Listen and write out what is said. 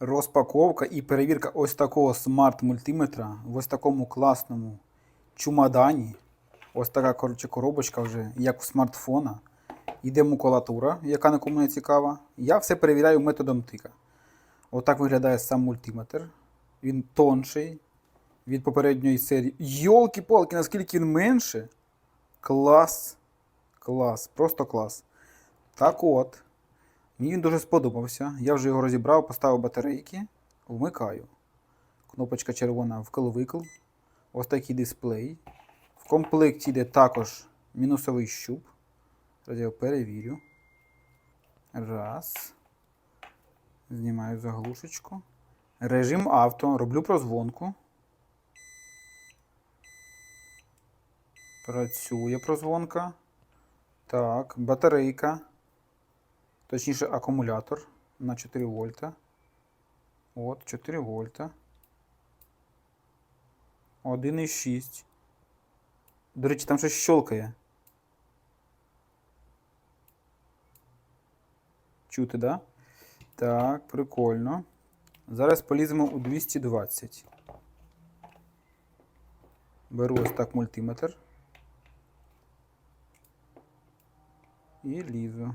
Розпаковка і перевірка ось такого смарт-мультиметра в ось такому класному чумадані. Ось така коротше, коробочка вже, як у смартфона. Іде макулатура, яка нікому не цікава. Я все перевіряю методом тика. Отак виглядає сам мультиметр. Він тонший від попередньої серії. Йолки-палки, наскільки він менше. Клас. Клас, просто клас. Так от. Мені він дуже сподобався. Я вже його розібрав, поставив батарейки, вмикаю. Кнопочка червона вкл-викл. Ось такий дисплей. В комплекті йде також мінусовий щуп. Зараз я перевірю. Раз. Знімаю заглушечку. Режим авто. Роблю прозвонку. Працює прозвонка. Так, батарейка. Точніше, акумулятор на 4 вольта. От, 4 вольта. 1,6. До речі, там щось щелкає. Чути, да? Так, прикольно. Зараз поліземо у 220. Беру ось так мультиметр. І лізу.